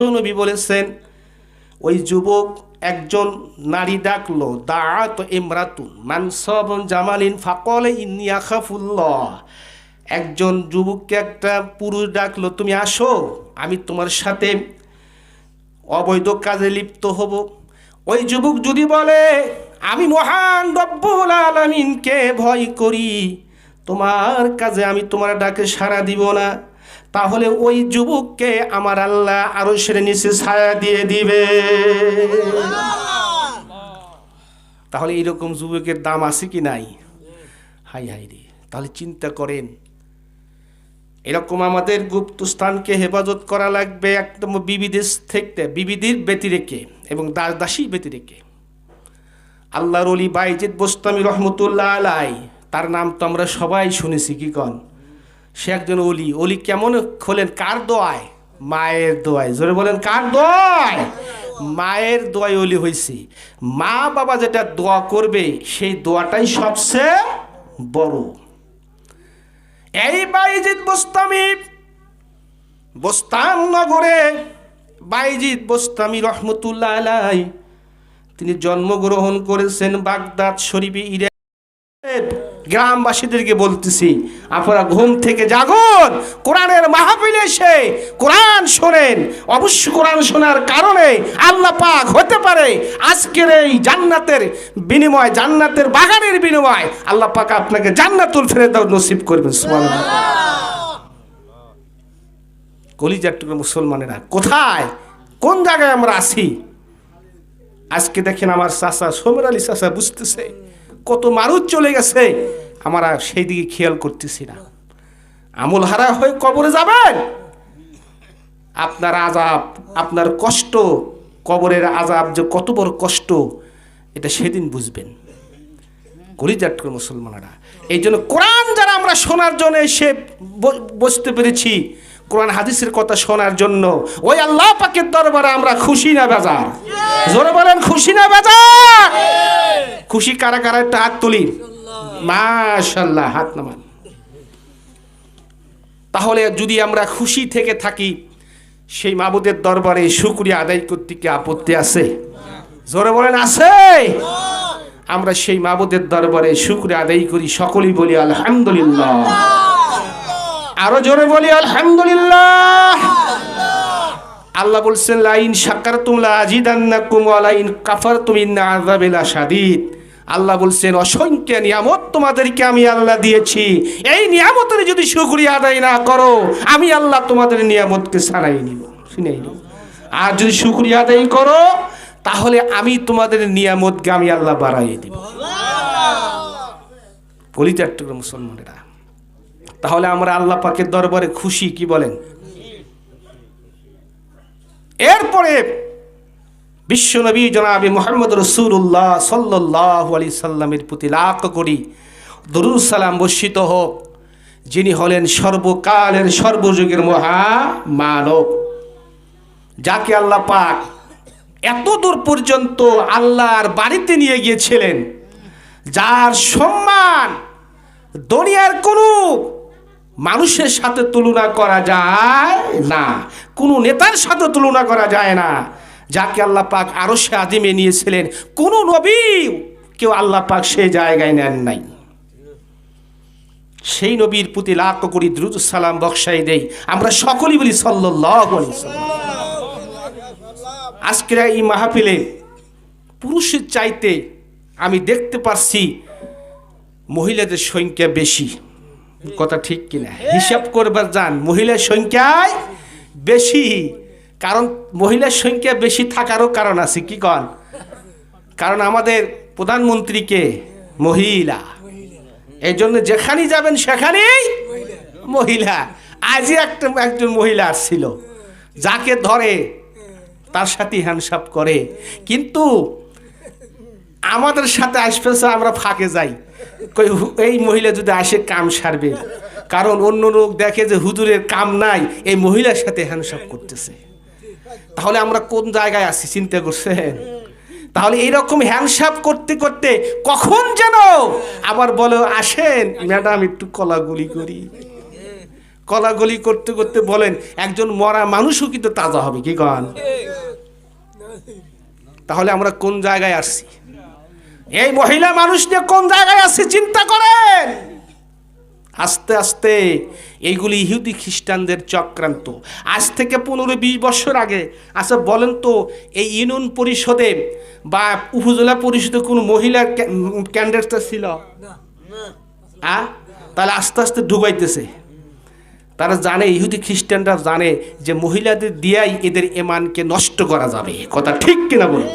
নবী বলেছেন, ওই যুবক একজন নারী ডাকলো দাঁত ইমরাতুন মানসবন জামালিন ফাকলে ইন্নি আখাফুল্লাহ একজন যুবককে একটা পুরুষ ডাকলো, তুমি আসো, আমি তোমার সাথে অবৈধ কাজে লিপ্ত হব। ওই যুবক যদি বলে, আমি মহান রব্বুল আলমিনকে ভয় করি, তোমার কাজে আমি তোমার ডাকে সাড়া দিব না। তাহলে ওই যুবককে আমার আল্লাহ আরও সেরে নিচে ছায়া দিয়ে দিবে। তাহলে এইরকম যুবকের দাম আছে কি নাই? হাই হাই রে, তাহলে চিন্তা করেন। এরকম আমাদের গুপ্ত স্থানকে হেফাজত করা লাগবে একদম বিবিদেশ থেকে বিবিধির ব্যতি রেখে এবং দাস দাসী ব্যতিরেকে আল্লাহর অলি বাইজিদ বোস্তামি রহমতুল্লাহ আলাই, তার নাম তো আমরা সবাই শুনেছি, কি কন? সে একজন অলি। অলি কেমন খোলেন? কার দোয়ায়? মায়ের দোয়ায়। জোরে বলেন, কার দোয়ায়? মায়ের দোয়ায় অলি হয়েছি মা বাবা যেটা দোয়া করবে, সেই দোয়াটাই সবচেয়ে বড়। এই বাইজিদ বোস্তামি বোস্তাম নগরে বাইজিদ বোস্তামি রহমতুল্লাহ আলাই তিনি জন্মগ্রহণ করেছেন বাগদাদ শরীফে গ্রামবাসীদেরকে বলতেছি, আপনারা ঘুম থেকে জাগুন, কোরআনের মাহফিলে এসে কোরআন শোনেন। অবশ্য কোরআন শোনার কারণে আল্লাহ পাক হতে পারে, আজকের এই জান্নাতের বিনিময়, জান্নাতের বাগানের বিনিময় আল্লাহ পাক আপনাকে জান্নাতুল ফেরেদাও নসিব করবেন কলিজার টুকরো মুসলমানেরা, কোথায়? কোন জায়গায় আমরা আছি? আজকে দেখেন আমার চাষা সোমের আলী চাষা বুঝতেছে কত মানুষ চলে গেছে। আমরা সেই দিকে খেয়াল করতেছি না। আমল হারা হয়ে কবরে যাবেন। আপনার আজাব আপনার কষ্ট, কবরের আজাব যে কত বড় কষ্ট, এটা সেদিন বুঝবেন। কলিজার টুকরো মুসলমানেরা। এই জন্য কোরআন যারা আমরা শোনার জন্য এসে বসতে পেরেছি কোরআন হাদিসের কথা শোনার জন্য, ওই আল্লাহ পাকের দরবারে আমরা খুশি না বেজার? জোরে বলেন, খুশি না বেজার? খুশি কারা কারা? একটা হাত তুলি। মাশাল্লাহ হাত নামান। তাহলে যদি আমরা খুশি থেকে থাকি, সেই মাবুদের দরবারে শুক্রিয়া আদায় করতে কি আপত্তি আছে? জোরে বলেন, আছে। আমরা সেই মাবুদের দরবারে শুক্রিয়া আদায় করি, সকলেই বলি আলহামদুলিল্লাহ। আরও জোরে বলি আলহামদুলিল্লাহ। আল্লাহ বলছেন লাইন সাকার তুমলা আজিদান্নাকুম লাইন কাফার তুমি না শাদীদ। আল্লাহ বলছেন অসংখ্য নিয়ামত তোমাদেরকে আমি আল্লাহ দিয়েছি। এই নিয়ামতের যদি শুকরিয়া আদায় না করো আমি আল্লাহ তোমাদের নিয়ামতকে ছাড়াই নিব শুনেই নিব। আর যদি শুকরিয়া আদায় করো তাহলে আমি তোমাদের নিয়ামতকে আমি আল্লাহ বাড়াই দিব। কলিজার টুকরো মুসলমানেরা। তাহলে আমরা আল্লাহ পাকের দরবারে খুশি, কি বলেন? এরপরে বিশ্বনবী জনাবি মোহাম্মদ রসুল্লাহ সাল্লাহ আলি সাল্লামের প্রতি লাখ করি দরুদ সালাম বর্ষিত হোক, যিনি হলেন সর্বকালের, সর্বযুগের মহা মানব। যাকে আল্লাহ পাক এত দূর পর্যন্ত আল্লাহর বাড়িতে নিয়ে গিয়েছিলেন, যার সম্মান দুনিয়ার কোনো মানুষের সাথে তুলনা করা যায় না। কোনো নেতার সাথে তুলনা করা যায় না। যাকে আল্লাহ পাক আরও সে আদিমে নিয়েছিলেন, কোনো নবী কেউ আল্লাহ পাক সে জায়গায় নেন নাই। সেই নবীর প্রতি লাখ করি দ্রুত সালাম বক্সাই দেই। আমরা সকলেই বলি সাল্লাহ আজকের এই মাহফিলে পুরুষের চাইতে আমি দেখতে পারছি মহিলাদের সংখ্যা বেশি। কথা ঠিক কিনা? হিসাব করবার যান, মহিলার সংখ্যায় বেশি। কারণ মহিলার সংখ্যা বেশি থাকারও কারণ আছে, কি কন? কারণ আমাদের প্রধানমন্ত্রীকে মহিলা। এই জন্য যেখানেই যাবেন সেখানেই মহিলা। আজই একটা, একজন মহিলা আসছিল, যাকে ধরে তার সাথে হ্যান্ডসাপ করে। কিন্তু আমাদের সাথে আসতেছে আমরা ফাঁকে যাই। এই মহিলা যদি আসে, কাম সারবে। কারণ অন্য লোক দেখে যে হুজুরের কাম নাই, এই মহিলার সাথে হ্যান্ডসাপ করতেছে। তাহলে আমরা কোন জায়গায় আছি, চিন্তা করছেন? তাহলে এইরকম হ্যান্ডসাপ করতে করতে কখন যেন আবার বলো, আসেন, ম্যাডাম, একটু কলাগুলি করি। কলাগলি করতে করতে বলেন, একজন মরা মানুষও কিন্তু তাজা হবে, কি কন? তাহলে আমরা কোন জায়গায় আসছি এই মহিলা মানুষ নিয়ে কোন জায়গায় আছে চিন্তা করেন? আস্তে আস্তে এইগুলি ইহুদি খ্রিস্টানদের চক্রান্ত। আজ থেকে পনেরো বিশ বছর আগে আচ্ছা বলেন তো, এই ইউনিয়ন পরিষদে বা উপজেলা পরিষদে কোনো মহিলার ক্যান্ডিডেটটা ছিল? আ? তাহলে আস্তে আস্তে ঢুকাইতেছে তারা জানে, ইহুদি খ্রিস্টানরা জানে যে মহিলাদের দিয়াই এদের এমানকে নষ্ট করা যাবে। কথা ঠিক কিনা বলুন?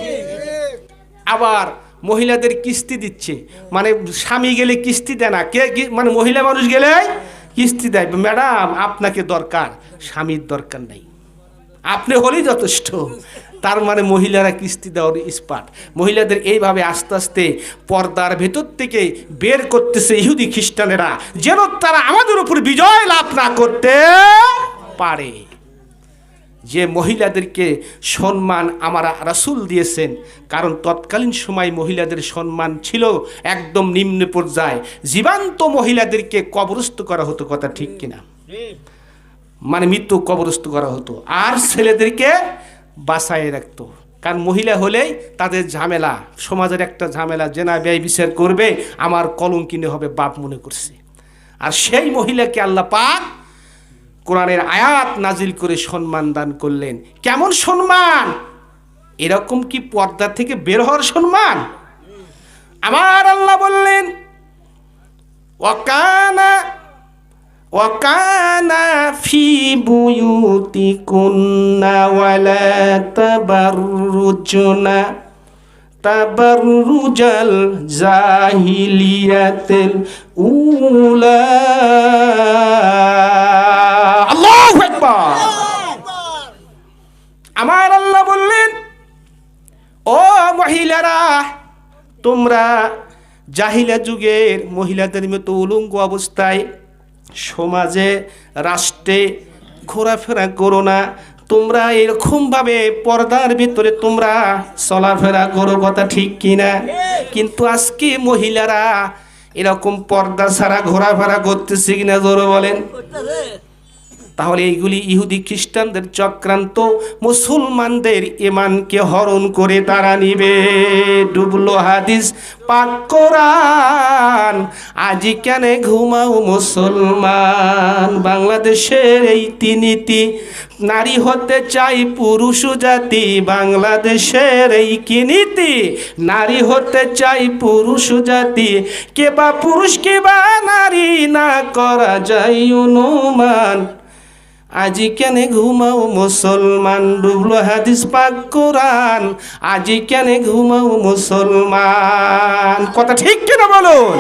আবার মহিলাদের কিস্তি দিচ্ছে। মানে স্বামী গেলে কিস্তি দেয় না। কে মানে মহিলা মানুষ গেলে কিস্তি দেয়। ম্যাডাম, আপনাকে দরকার, স্বামীর দরকার নেই। আপনি হলেই যথেষ্ট। তার মানে মহিলারা কিস্তি দেওয়ার ইস্পাট মহিলাদের এইভাবে আস্তে আস্তে পর্দার ভেতর থেকে বের করতেছে ইহুদি খ্রিস্টানেরা, যেন তারা আমাদের উপর বিজয় লাভ না করতে পারে। যে মহিলাদেরকে সম্মান আমার রাসূল দিয়েছেন, কারণ তৎকালীন সময় মহিলাদের সম্মান ছিল একদম নিম্ন পর্যায়ে। জীবান্ত মহিলাদেরকে কবরস্থ করা হতো, কথা ঠিক কিনা? মানে মৃত্যু কবরস্থ করা হতো। আর ছেলেদেরকে বাসায় রাখতো। কারণ মহিলা হলেই তাদের ঝামেলা, সমাজের একটা ঝামেলা জেনা ব্যয় বিচার করবে, আমার কলঙ্কিনে হবে, বাপ মনে করছে। আর সেই মহিলাকে আল্লাহ পাক কোরআনের আয়াত নাজিল করে সম্মান দান করলেন। কেমন সম্মান? এরকম কি পর্দা থেকে বের হওয়ার সম্মান? আমার আল্লাহ বললেন, ওয়াকানা ফি জাহিলিয়াতিল উলা। তোমরা জাহিলা যুগের মহিলাদের মতো উলঙ্গ অবস্থায় সমাজে, রাষ্ট্রে ঘোরাফেরা করো না। তোমরা এরকমভাবে পর্দার ভিতরে তোমরা চলাফেরা করো কথা ঠিক কিনা? কিন্তু আজকে মহিলারা এরকম পর্দা ছাড়া ঘোরাফেরা করতেছে কিনা জোরে বলেন। তাহলে এইগুলি ইহুদি খ্রিস্টানদের চক্রান্ত। মুসলমানদের ইমানকে হরণ করে তারা নিবে। ডুবলো হাদিস, পাক আজি কেন ঘুমাও মুসলমান? বাংলাদেশের এই তিনিটি নারী হতে চাই পুরুষ জাতি। বাংলাদেশের এই কি নীতি? নারী হতে চাই পুরুষ জাতি। কে বা পুরুষ, কে বা নারী, না করা যায় অনুমান। আজি কেনে ঘুমাও মুসলমান ডুবলো হাদিস পাক কোরআন। আজি কেনে ঘুমাও মুসলমান কথা ঠিক কিনা বলুন?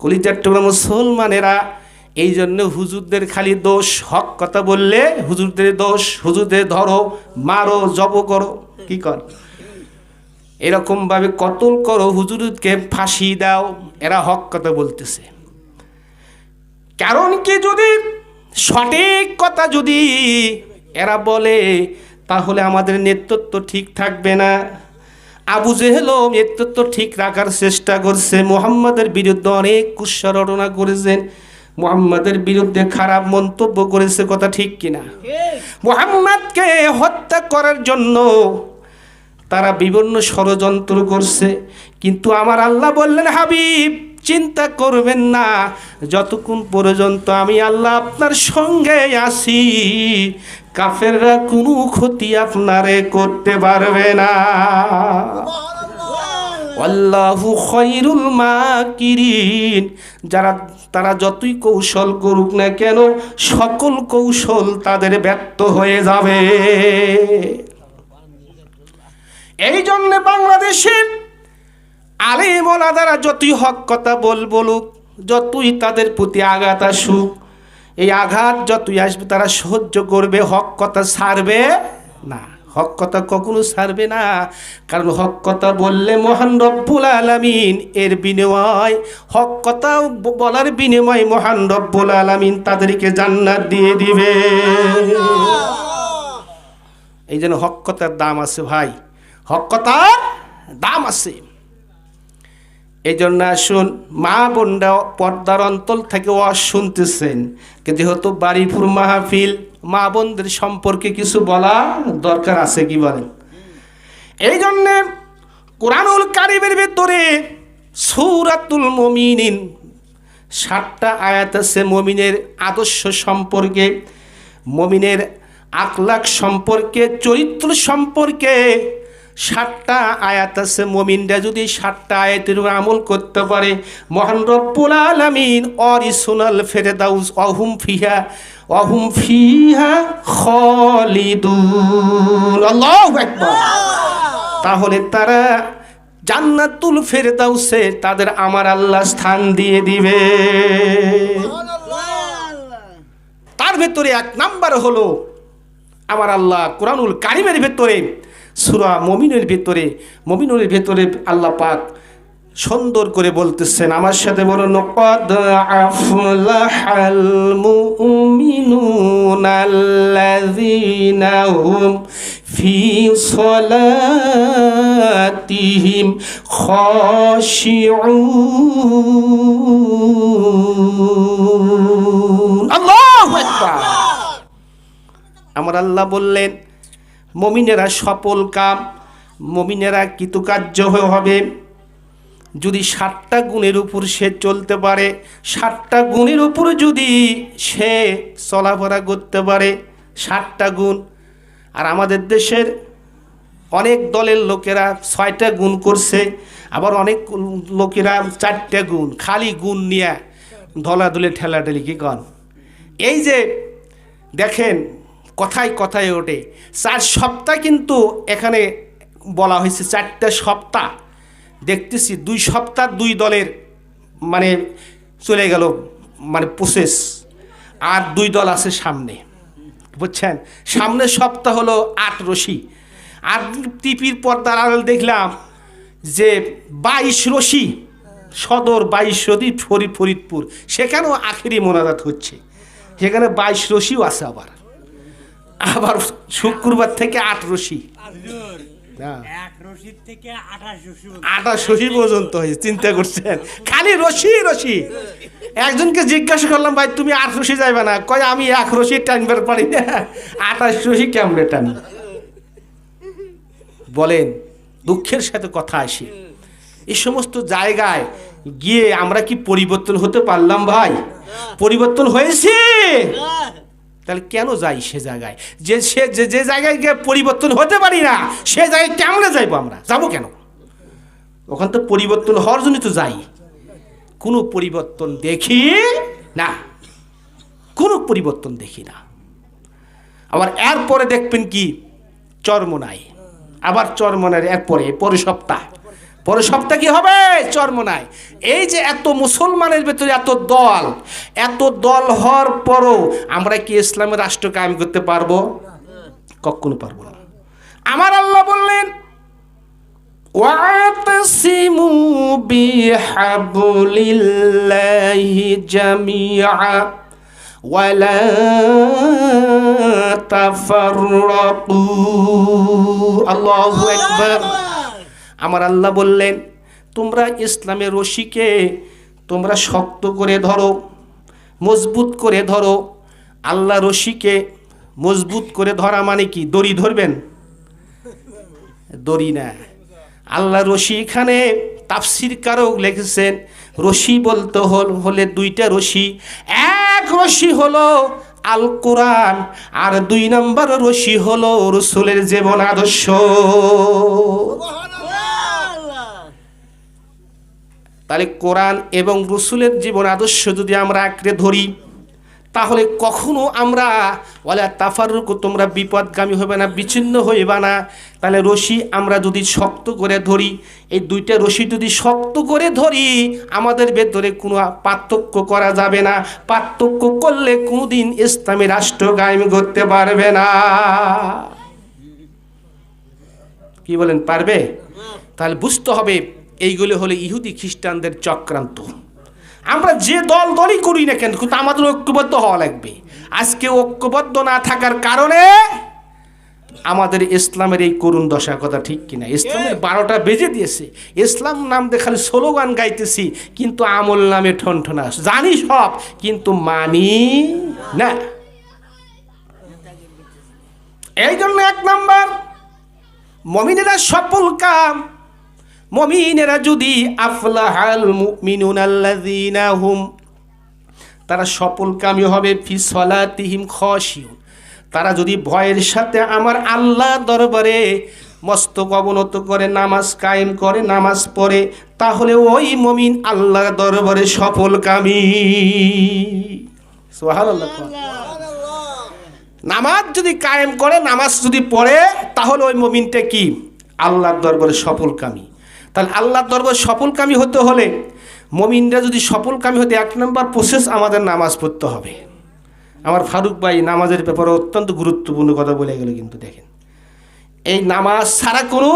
কলিজার টুকরা মুসলমানেরা, এই জন্য হুজুরদের খালি দোষ, হক কথা বললে হুজুরদের দোষ, হুজুরদের ধরো, মারো, জব করো, কি কর? এরকম ভাবে কতল করো, হুজুরকে ফাঁসি দাও, এরা হক কথা বলতেছে। কারণ কি যদি সঠিক কথা যদি এরা বলে, তাহলে আমাদের নেতৃত্ব ঠিক থাকবে না। আবু জেহেলও নেতৃত্ব ঠিক রাখার চেষ্টা করছে। মোহাম্মদের বিরুদ্ধে অনেক রটনা করেছেন। মোহাম্মদের বিরুদ্ধে খারাপ মন্তব্য করেছে কথা ঠিক কিনা? মোহাম্মদকে হত্যা করার জন্য তারা বিভিন্ন ষড়যন্ত্র করছে। কিন্তু আমার আল্লাহ বললেন, হাবিব চিন্তা করবেন না। যতক্ষণ পর্যন্ত আমি আল্লাহ আপনার সঙ্গে আসি কাফেররা কোনো ক্ষতি আপনারে করতে পারবে না। আল্লাহু খৈরুল মাকিরিন। যারা তারা যতই কৌশল করুক না কেন সকল কৌশল তাদের ব্যর্থ হয়ে যাবে। এই জন্য বাংলাদেশের আলিমলা দ্বারা যতই হক কথা বল বলুক, যতই তাদের প্রতি আঘাত আসুক, এই আঘাত যতই আসবে তারা সহ্য করবে, হক কথা ছাড়বে না। হক কথা কখনো ছাড়বে না, কারণ হক কথা বললে মহান রব্বুল আলামিন, এর বিনিময়, হক কথা বলার বিনিময় মহান রব্বুল আলামিন তাদেরকে জান্নাত দিয়ে দিবে। এই জন্য হক কথার দাম আছে ভাই, হক কথার দাম আছে। এই জন্য আসুন, মা বোনরা পর্দার অন্তল থেকে ওয়াজ শুনতেছেন। যেহেতু বাড়িপুর মাহফিল, মা বোনদের সম্পর্কে কিছু বলা দরকার আছে কি বলেন? এই জন্যে কোরআনুল কারিমের ভেতরে সৌরাতুল মমিনিন ষাটটা আয়াত আছে মমিনের আদর্শ সম্পর্কে, মমিনের আখলাক সম্পর্কে, চরিত্র সম্পর্কে। ষাটটা আয়াত আছে, মমিনরা যদি ষাটটা আয়াতের আমল করতে পারে, মহান রব্বুল আলামিন অরিসোনাল ফেরেদাউস, অহুম ফিহা অহুম ফিহা আকবার। তাহলে তারা জান্নাতুল ফেরদাউসে তাদের আমার আল্লাহ স্থান দিয়ে দিবে। তার ভেতরে এক নাম্বার হলো, আমার আল্লাহ কোরআনুল কারিমের ভেতরে সুরা মমিনের ভেতরে মমিনের ভেতরে আল্লাহ পাক সুন্দর করে বলতেছেন আমার সাথে বলুন কদ আফলাহাল মুমিনুন আল্লাযীনা হুম ফি সলাতিহিম খাশিউন। আল্লাহু আকবার। আমার আল্লাহ বললেন মমিনেরা সফল কাম, মমিনেরা কৃতকার্য হবে। যদি ষাটটা গুণের উপর সে চলতে পারে, ষাটটা গুণের উপর যদি সে চলাফেরা করতে পারে, ষাটটা গুণ। আর আমাদের দেশের অনেক দলের লোকেরা ছয়টা গুণ করছে, আবার অনেক লোকেরা চারটা গুণ, খালি গুণ নিয়ে ধলাধুলে ঠেলাঠেলি কি কন? এই যে দেখেন কথায় কথায় ওঠে। চার সপ্তাহ কিন্তু এখানে বলা হয়েছে, চারটা সপ্তাহ। দেখতেছি দুই সপ্তাহ দুই দলের মানে চলে গেল মানে প্রসেস আর দুই দল আছে সামনে। বুঝছেন? সামনের সপ্তাহ হলো আট রশি। আর টিপির পর্দার আড়াল দেখলাম যে বাইশ রশি, সদর বাইশ রদি ফরিদ ফরিদপুর। সেখানেও আখেরি মোনাজাত হচ্ছে। সেখানে বাইশ রশিও আছে আবার। আবার শুক্রবার থেকে আট রশি। আঠাশ রশি রশি পর্যন্ত হয়েছে চিন্তা করছেন। খালি রশি রশি। একজনকে জিজ্ঞাসা করলাম ভাই তুমি আট রশি যাইবে না? কয় আমি এক রশি টানবার পারি না। আঠাশ রশি কেমনে টান বলেন দুঃখের সাথে কথা আসি। এই সমস্ত জায়গায় গিয়ে আমরা কি পরিবর্তন হতে পারলাম ভাই? পরিবর্তন হয়েছে? তাহলে কেন যাই সে জায়গায়? যে সে যে জায়গায় গিয়ে পরিবর্তন হতে পারি না, সে জায়গায় কেমনে যাইবো আমরা? যাব কেন? ওখান তো পরিবর্তন হওয়ার জন্য তো যাই। কোনো পরিবর্তন দেখি না। কোনো পরিবর্তন দেখি না। আবার এরপরে দেখবেন কি? চর্মনাই আবার চর্মনার এরপরে পরে সপ্তাহ। পরে সপ্তাহ কি হবে চর্মনায় এই যে এত মুসলমানের ভেতরে এত দল এত দল হওয়ার পরও আমরা কি ইসলামের রাষ্ট্র কায়েম করতে পারবো কখনো পারবো না আমার আল্লাহ বললেন واعتصموا بحبل الله جميعا ولا تفرقوا الله أكبر আমার আল্লাহ বললেন, তোমরা ইসলামের রশিকে তোমরা শক্ত করে ধরো, মজবুত করে ধরো। আল্লাহ রশিকে মজবুত করে ধরা মানে কি? দড়ি ধরবেন? দড়ি না। আল্লাহ রশি এখানে তাফসির কারক লিখেছেন, রশি বলতে হল, হলে দুইটা রশি। এক রশি হলো আল কোরআন আর দুই নম্বর রশি হলো রসুলের জীবন আদর্শ। তাহলে কোরআন এবং রসুলের জীবন আদর্শ যদি আমরা আঁকড়ে ধরি, তাহলে কখনো আমরা ওলা তাফারুক তোমরা বিপদগামী হবে না, বিচ্ছিন্ন হইবা না। তাহলে রশি আমরা যদি শক্ত করে ধরি, এই দুইটা রশি যদি শক্ত করে ধরি, আমাদের ভেতরে কোনো পার্থক্য করা যাবে না। পার্থক্য করলে কোনোদিন ইসলামী রাষ্ট্র কায়েম করতে পারবে না। কি বলেন, পারবে? তাহলে বুঝতে হবে এইগুলো হলো ইহুদি খ্রিস্টানদের চক্রান্ত। আমরা যে দল দলই করি না কেন কিন্তু আমাদের ঐক্যবদ্ধ হওয়া লাগবে। আজকে ঐক্যবদ্ধ না থাকার কারণে আমাদের ইসলামের এই করুণ দশা কথা ঠিক কিনা? ইসলামের বারোটা বেজে দিয়েছে। ইসলাম নাম দেখালে স্লোগান গাইতেছি কিন্তু আমল নামে ঠনঠনা জানি সব কিন্তু মানি না। এই জন্য এক নম্বর মমিনেরা সফল কাম। মমিনেরা যদি আফলাহাল মুমিনুন আল্লাযীনা হুম, তারা সফল কামি হবে ফি সলাতিহিম খশিউন। তারা যদি ভয়ের সাথে আমার আল্লাহ দরবারে মস্তক অবনত করে, নামাজ কায়েম করে, নামাজ পড়ে, তাহলে ওই মমিন আল্লাহ দরবারে সফল কামি সুবহানাল্লাহ। নামাজ যদি কায়েম করে, নামাজ যদি পড়ে, তাহলে ওই মমিনটা কি? আল্লাহর দরবারে সফলকামী। তাহলে আল্লাহর দরবারে সফলকামী হতে হলে মমিনরা যদি সফলকামী হতে এক নম্বর প্রসেস আমাদের নামাজ পড়তে হবে। আমার ফারুক ভাই, নামাজের ব্যাপারে অত্যন্ত গুরুত্বপূর্ণ কথা বলে গেল কিন্তু দেখেন। এই নামাজ ছাড়া কোনো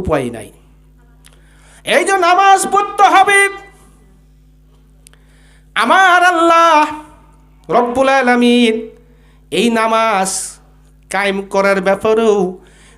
উপায় নাই। এই যে নামাজ পড়তে হবে, আমার আল্লাহ রব্বুল আলমিন এই নামাজ কায়েম করার ব্যাপারেও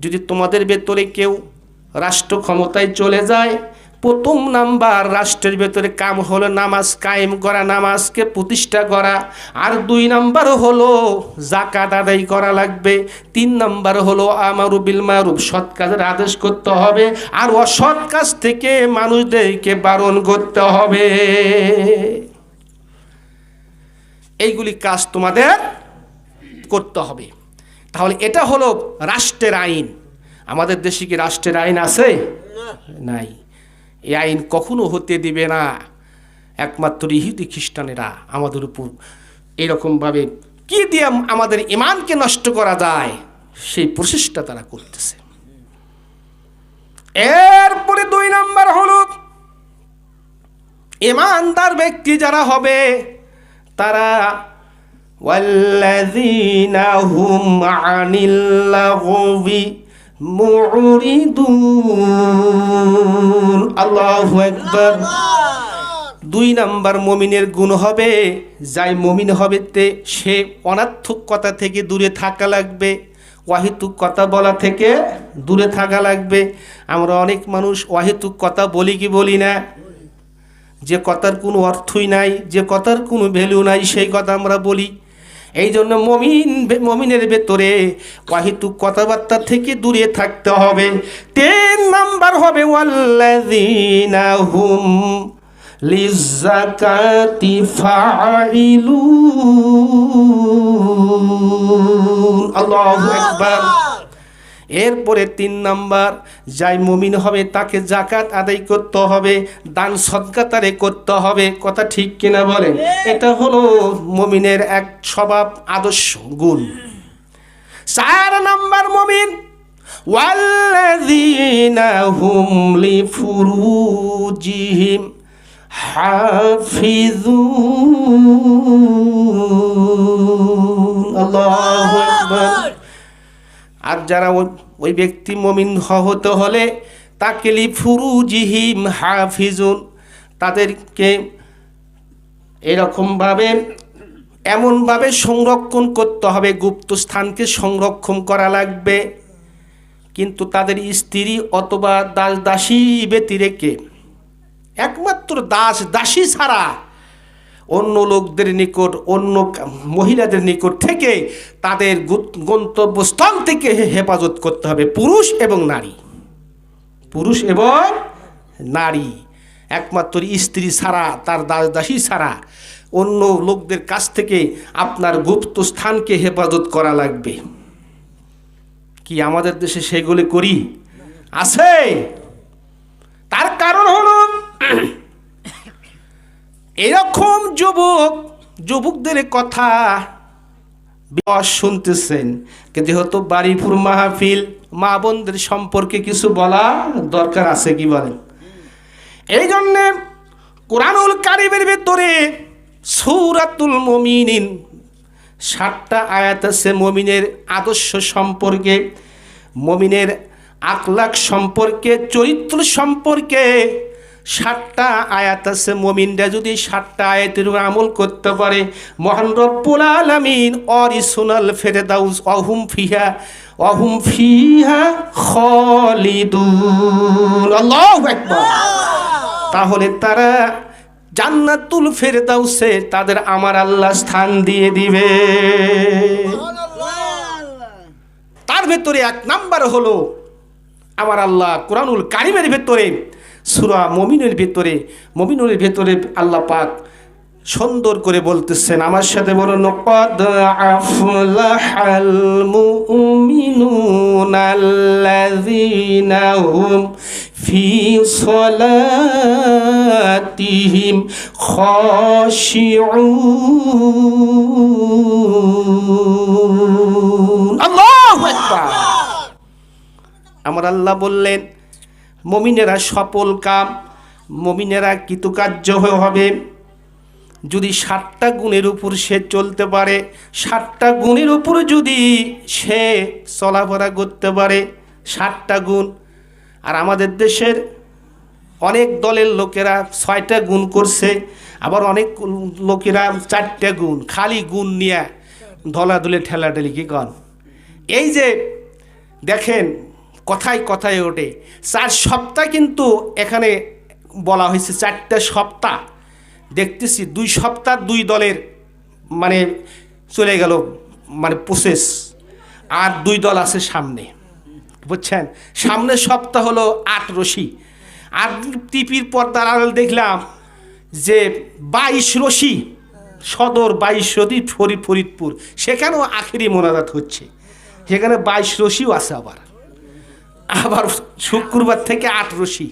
যদি তোমাদের ভেতরে কেউ রাষ্ট্র ক্ষমতায় চলে যায়, প্রথম নাম্বার রাষ্ট্রের ভেতরে কাম হলো নামাজ কায়েম করা, নামাজকে প্রতিষ্ঠা করা। আর দুই নাম্বার হলো জাকাত আদায় করা লাগবে। তিন নাম্বার হলো আমারু বিল মারুফ, সৎ কাজের আদেশ করতে হবে। আর অসৎ কাজ থেকে মানুষদেরকে বারণ করতে হবে। এইগুলি কাজ তোমাদের করতে হবে। তাহলে এটা হলো রাষ্ট্রের আইন। আমাদের দেশে কি রাষ্ট্রের আইন আছে? নাই। এই আইন কখনো হতে দিবে না। একমাত্র ইহুদি খ্রিস্টানেরা আমাদের উপর এরকমভাবে কি দিয়ে আমাদের ইমানকে নষ্ট করা যায়? সেই প্রচেষ্টা তারা করতেছে। এরপরে দুই নাম্বার হলো, ইমানদার ব্যক্তি যারা হবে, তারা والذين هم عن اللغو معرضون الله أكبر দুই নাম্বার মমিনের গুণ হবে যাই মমিন হবে তে সে অনার্থক কথা থেকে দূরে থাকা লাগবে ওয়াহিতুক কথা বলা থেকে দূরে থাকা লাগবে আমরা অনেক মানুষ ওয়াহিতুক কথা বলি কি বলি না যে কথার কোনো অর্থই নাই যে কথার কোনো ভ্যালু নাই সেই কথা আমরা বলি এই জন্য মমিন মমিনের ভেতরে ওয়াহিতুক কথাবার্তা থেকে দূরে থাকতে হবে। তিন নাম্বার হবে হুম ফাইলুন আল্লাহু আকবার। এরপরে তিন নাম্বার, যাই মমিন হবে তাকে জাকাত আদায় করতে হবে, দান সৎকাতারে করতে হবে, কথা ঠিক কিনা বলেন? এটা হলো মমিনের এক স্বভাব আদর্শ গুণ। চার নাম্বার মমিন, ওয়াল্লাযীনা হাফিজুন আল্লাহু আকবার। আর যারা ওই ওই ব্যক্তি মমিন হতে হলে তাকে ফুরুজিহিম হাফিজুন, তাদেরকে এরকমভাবে, এমনভাবে সংরক্ষণ করতে হবে, গুপ্ত স্থানকে সংরক্ষণ করা লাগবে। কিন্তু তাদের স্ত্রী অথবা দাস দাসী ব্যতিরেকে, একমাত্র দাস দাসী ছাড়া অন্য লোকদের নিকট, অন্য মহিলাদের নিকট থেকে তাদের গন্তব্যস্থল থেকে হেফাজত করতে হবে। পুরুষ এবং নারী। পুরুষ এবং নারী। একমাত্র স্ত্রী ছাড়া, তার দাস দাসী ছাড়া অন্য লোকদের কাছ থেকে আপনার গুপ্ত স্থানকে হেফাজত করা লাগবে। কি আমাদের দেশে সেগুলি করি? আছে। তার কারণ হলো এরকম যুবক, যুবকদের কথা শুনতেছেন। যেহেতু বাড়িপুর মাহফিল, মা বোনদের সম্পর্কে কিছু বলা দরকার আছে কি বলেন? এই জন্যে কোরআনুল কারিমের ভেতরে সৌরাতুল মমিনিন সাতটা আয়াত আছে মমিনের আদর্শ সম্পর্কে, মমিনের আকলাক সম্পর্কে, চরিত্র সম্পর্কে। সাতটা আয়াত আছে, মমিনরা যদি সাতটা আয়াতের আমল করতে পারে, মহান রব্বুল আলামিন অরিসোনাল ফেরেদাউস, অহুম ফিহা অহুম ফিহা আকবার। তাহলে তারা জান্নাতুল ফেরদাউসে তাদের আমার আল্লাহ স্থান দিয়ে দিবে। তার ভেতরে এক নাম্বার হলো, আমার আল্লাহ কোরআনুল কারিমের ভেতরে সুরা মমিনের ভেতরে মমিনুর ভেতরে আল্লাহ পাক সুন্দর করে বলতেছেন আমার সাথে বলুন কদ আফলাহাল মুমিনুনা আল্লাযীনা হুম ফি সলাতিহিম খাশিউন। আল্লাহু আকবার। আমার আল্লাহ বললেন মমিনেরা সফল কাম, মমিনেরা কৃতকার্য হবে। যদি ষাটটা গুণের উপর সে চলতে পারে ষাটটা গুণের উপর যদি সে চলাফেরা করতে পারে ষাটটা গুণ। আর আমাদের দেশের অনেক দলের লোকেরা ছয়টা গুণ করছে, আবার অনেক লোকেরা চারটা গুণ, খালি গুণ নিয়ে ধলাধুলে ঠেলাঠেলি কি কন? এই যে দেখেন কথায় কথায় ওঠে। চার সপ্তাহ কিন্তু এখানে বলা হয়েছে, চারটা সপ্তাহ। দেখতেছি দুই সপ্তাহ দুই দলের মানে চলে গেল মানে প্রসেস আর দুই দল আছে সামনে। বুঝছেন? সামনের সপ্তাহ হলো আট রশি। আর টিপির পর্দার আড়াল দেখলাম যে বাইশ রশি, সদর বাইশ রদি ফরিদ ফরিদপুর। সেখানেও আখেরি মোনাজাত হচ্ছে। সেখানে বাইশ রশিও আছে আবার। আবার শুক্রবার থেকে আট রশি।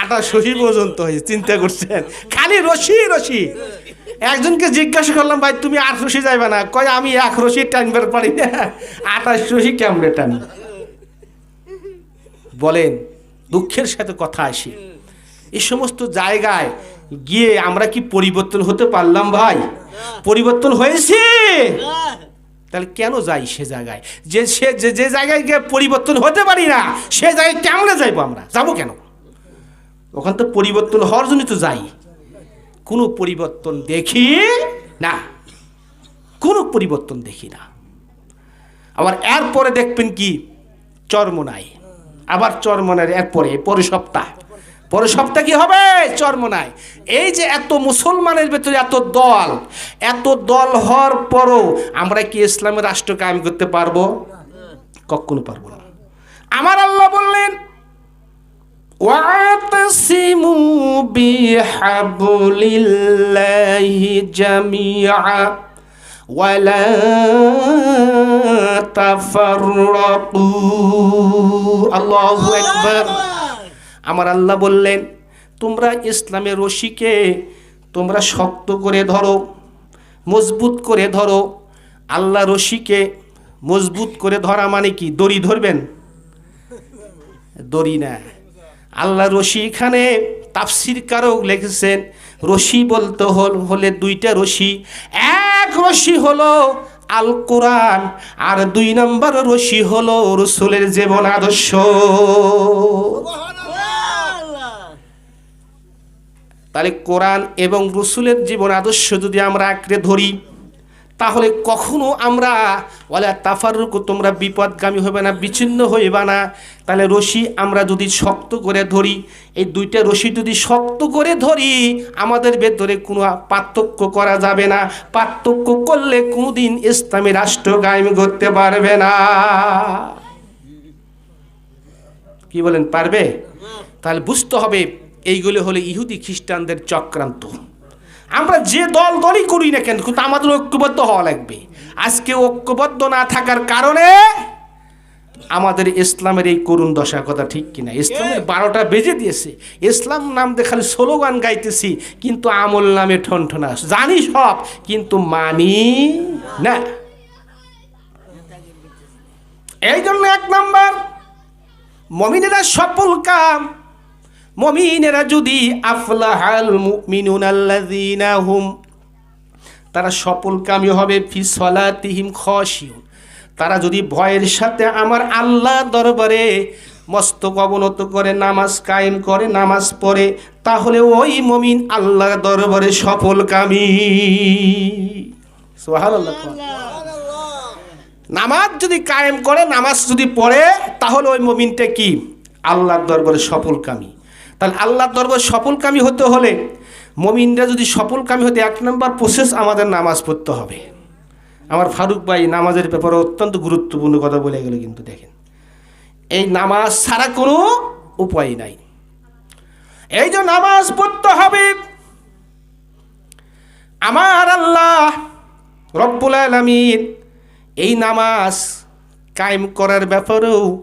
আঠাশ রশি পর্যন্ত। হয়েছে চিন্তা করছেন। খালি রশি রশি। একজনকে জিজ্ঞাসা করলাম ভাই তুমি আট রশি যাইবে না? কয় আমি এক রশি টানবার পারি না। আঠাশ রশি কেমনে টানি বলেন দুঃখের সাথে কথা আসি। এই সমস্ত জায়গায় গিয়ে আমরা কি পরিবর্তন হতে পারলাম ভাই? পরিবর্তন হয়েছে? তাহলে কেন যাই সে জায়গায়? যে সে যে জায়গায় গিয়ে পরিবর্তন হতে পারি না, সে জায়গায় কেমনে যাইবো আমরা? যাব কেন? ওখান তো পরিবর্তন হওয়ার জন্য তো যাই। কোনো পরিবর্তন দেখি না। কোনো পরিবর্তন দেখি না। আবার এরপরে দেখবেন কি? চর্মনাই আবার চর্মনার এরপরে পরে সপ্তাহ। পরে সপ্তাহ কি হবে চর্মনায় এই যে এত মুসলমানের ভেতরে এত দল এত দল হওয়ার পরও আমরা কি ইসলামের রাষ্ট্র কায়েম করতে পারবো কখনো পারবো না আমার আল্লাহ বললেন واعتصموا بحبل الله جميعا ولا تفرقوا الله أكبر আমার আল্লাহ বললেন, তোমরা ইসলামের রশিকে, তোমরা শক্ত করে ধরো, মজবুত করে ধরো। আল্লাহ রশিকে মজবুত করে ধরা মানে কি? দড়ি ধরবেন? দড়ি না। আল্লাহ রশি এখানে তাফসির কারক লিখেছেন, রশি বলতে হল, হলে দুইটা রশি। এক রশি হলো আল কোরআন, আর দুই নম্বর রশি হলো রসুলের জীবন আদর্শ। তাহলে কোরআন এবং রসুলের জীবন আদর্শ যদি আমরা আঁকড়ে ধরি, তাহলে কখনো আমরা ওলা তাফারুক তোমরা বিপদগামী হবে না, বিচ্ছিন্ন হইবা না। তাহলে রশি আমরা যদি শক্ত করে ধরি, এই দুইটা রশি যদি শক্ত করে ধরি, আমাদের ভেতরে কোনো পার্থক্য করা যাবে না। পার্থক্য করলে কোনোদিন ইসলামী রাষ্ট্র কায়েম করতে পারবে না। কি বলেন, পারবে? তাহলে বুঝতে হবে এইগুলো হলো ইহুদি খ্রিস্টানদের চক্রান্ত। আমরা যে দল দলই করি না কেন কিন্তু আমাদের ঐক্যবদ্ধ হওয়া লাগবে। আজকে ঐক্যবদ্ধ না থাকার কারণে আমাদের ইসলামের এই করুণ দশা কথা ঠিক কিনা? ইসলামের বারোটা বেজে দিয়েছে। ইসলাম নাম দিয়ে খালি স্লোগান গাইতেছি কিন্তু আমল নামে ঠনঠনা জানি সব কিন্তু মানি না। এই জন্য এক নম্বর মমিনেরা সফল কাম মমিনেরা যদি আফলাহাল মুমিনুন আল্লাযীনা হুম, তারা সফল কামি হবে ফি সলাতিহিম খশিউন। তারা যদি ভয়ের সাথে আমার আল্লাহ দরবারে মস্তক অবনত করে, নামাজ কায়েম করে, নামাজ পড়ে, তাহলে ওই মমিন আল্লাহ দরবারে সফল কামি নামাজ যদি কায়েম করে, নামাজ যদি পড়ে, তাহলে ওই মমিনটা কি? আল্লাহর দরবারে সফলকামী। তাহলে আল্লাহর দরবারে সফলকামী হতে হলে মমিনরা যদি সফলকামী হতে এক নম্বর প্রসেস আমাদের নামাজ পড়তে হবে। আমার ফারুক ভাই, নামাজের ব্যাপারে অত্যন্ত গুরুত্বপূর্ণ কথা বলে গেল কিন্তু দেখেন। এই নামাজ ছাড়া কোনো উপায় নাই। এই যে নামাজ পড়তে হবে। আমার আল্লাহ রব্বুল আলমিন এই নামাজ কায়েম করার ব্যাপারেও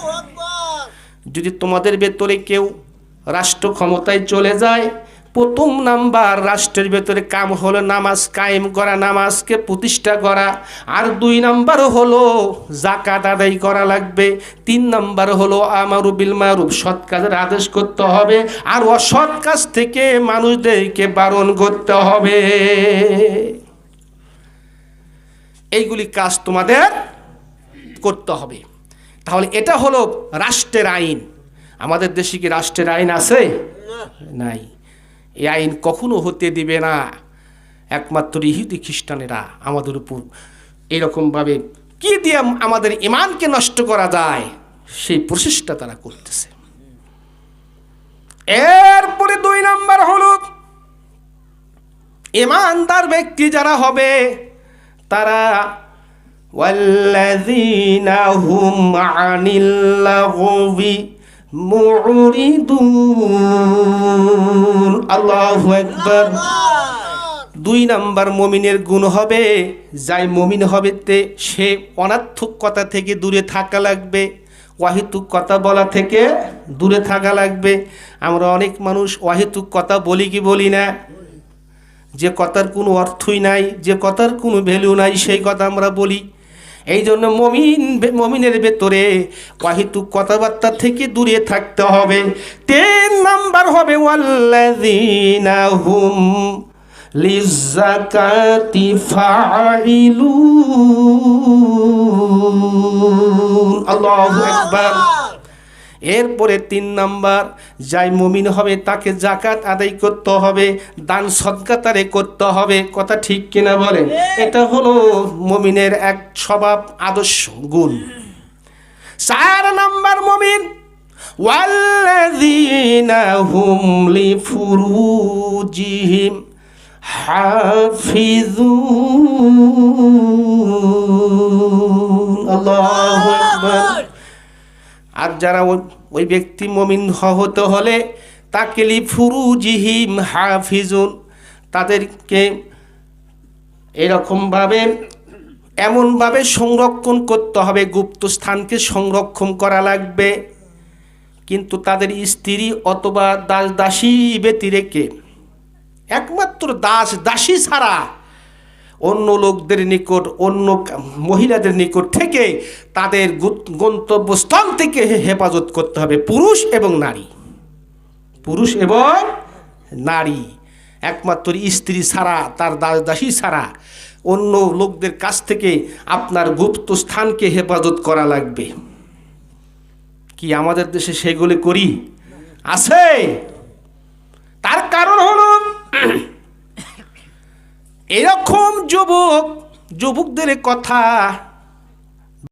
যদি তোমাদের ভেতরে কেউ রাষ্ট্র ক্ষমতায় চলে যায়, প্রথম নাম্বার রাষ্ট্রের ভেতরে কাম হলো নামাজ কায়েম করা, নামাজকে প্রতিষ্ঠা করা। আর দুই নাম্বার হলো জাকাত আদায় করা লাগবে। তিন নাম্বার হলো আমারু বিল মারুফ, সৎ কাজের আদেশ করতে হবে। আর অসৎ কাজ থেকে মানুষদেরকে বারণ করতে হবে। এইগুলি কাজ তোমাদের করতে হবে। তাহলে এটা হলো রাষ্ট্রের আইন। আমাদের দেশে কি রাষ্ট্রের আইন আছে? নাই। এই আইন কখনো হতে দিবে না। একমাত্র ইহুদি খ্রিস্টানেরা আমাদের উপর এরকমভাবে কি দিয়ে আমাদের ইমানকে নষ্ট করা যায়? সেই প্রচেষ্টা তারা করতেছে। এরপরে দুই নাম্বার হলো, ইমানদার ব্যক্তি যারা হবে, তারা والذين هم عن اللغو معرضون الله أكبر দুই নাম্বার মমিনের গুণ হবে যাই মমিন হবে তে সে অনার্থক কথা থেকে দূরে থাকা লাগবে ওয়াহিতুক কথা বলা থেকে দূরে থাকা লাগবে আমরা অনেক মানুষ ওয়াহিতুক কথা বলি কি বলি না যে কথার কোনো অর্থই নাই যে কথার কোনো ভ্যালু নাই সেই কথা আমরা বলি এই জন্য মমিন মমিনের ভেতরে ওয়াহিতুক কথাবার্তা থেকে দূরে থাকতে হবে। তিন নাম্বার হবে হুম ফাইলুন আল্লাহু আকবার। এরপরে তিন নাম্বার যাই মমিন হবে তাকে জাকাত আদায় করতে হবে দান সৎকাতারে করতে হবে কথা ঠিক কিনা বলেন? হ্যাঁ। এটা হলো মমিনের এক স্বভাব আদর্শ গুণ। চার নাম্বার মমিন হাফিজুন আল্লাহু আকবার। আর যারা ওই ব্যক্তি মমিন হতে হলে তাকে লিফুরুজিহিম হাফিজুন, তাদেরকে এরকমভাবে, এমনভাবে সংরক্ষণ করতে হবে, গুপ্ত স্থানকে সংরক্ষণ করা লাগবে। কিন্তু তাদের স্ত্রী অথবা দাস দাসী ব্যতিরেকে, একমাত্র দাস দাসী ছাড়া অন্য লোকদের নিকট, অন্য মহিলাদের নিকট থেকে তাদের গন্তব্যস্থল থেকে হেফাজত করতে হবে। পুরুষ এবং নারী। পুরুষ এবং নারী। একমাত্র স্ত্রী ছাড়া, তার দাস দাসী ছাড়া অন্য লোকদের কাছ থেকে আপনার গুপ্ত স্থানকে হেফাজত করা লাগবে। কি আমাদের দেশে সেগুলি করি? আছে। তার কারণ হলো এরকম যুবক যুবকদের কথা